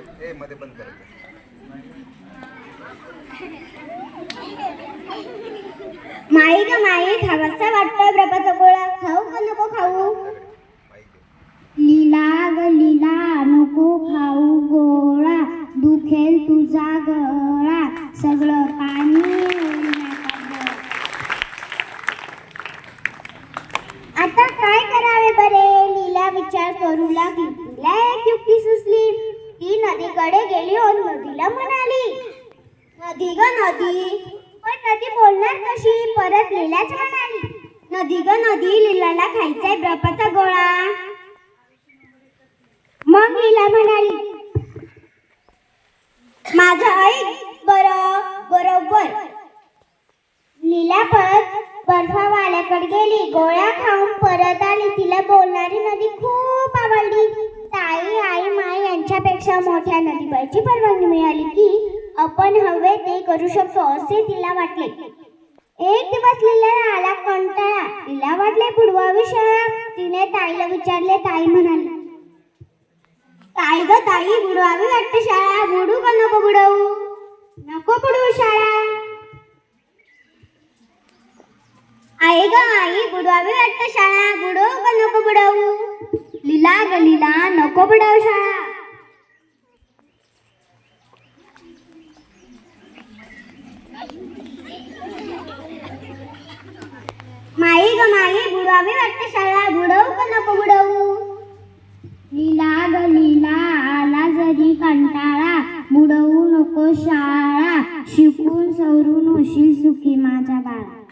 मध्ये ए मध्ये बंद करायचं माई ग माई खावासा वाटतोय ब्रपाचा गोळा. खाऊ का नको खाऊ? लीला ग लीला नको खाऊ गोळा. दुखेल तुझा गळा. सगळं पाणी आता काय करावे बरे? लीला विचार करू लागली तिला एक युक्ती सुचली कडे गेली और नदीला म्हणाली नदी ग नदी. पण नदी बोलणार कशी? परत लीलाच म्हणाली नदी ग नदी लीलाला खायचाय ब्रपाचा गोळा. मग लीला म्हणाली माझं ऐक बर बरोबर. लीला परत बर्फावाल्याकडे गेली गोळ्या खाऊन परत आली. तिला बोलणारी नदी खूप पेक्षा मोठ्या नदीबाईची परवानगी मिळाली की आपण हवे ते करू शकतो असे तिला वाटले. एक दिवस लीला आला कंटाळा. तिला वाटले बुडवावी शहरात तिने ताईला विचारले ताई म्हणाली ताई ग ताई बुडवावी वाटते शाळा बुडू का नको बुडवू? नको बुडवू शाळा. आई ग आई बुडवावी वाटते शाळा बुडवू का नको बुडवू? लीला ग लीला नको बुडवू शाळा माई ग माई बुडवावी वाटते शाळा बुडवू का नको बुडवू? लीला ग लीला आला जरी कंटाळा बुडवू नको शाळा शिकून सवरून होशील सुखी माझ्या बाळा.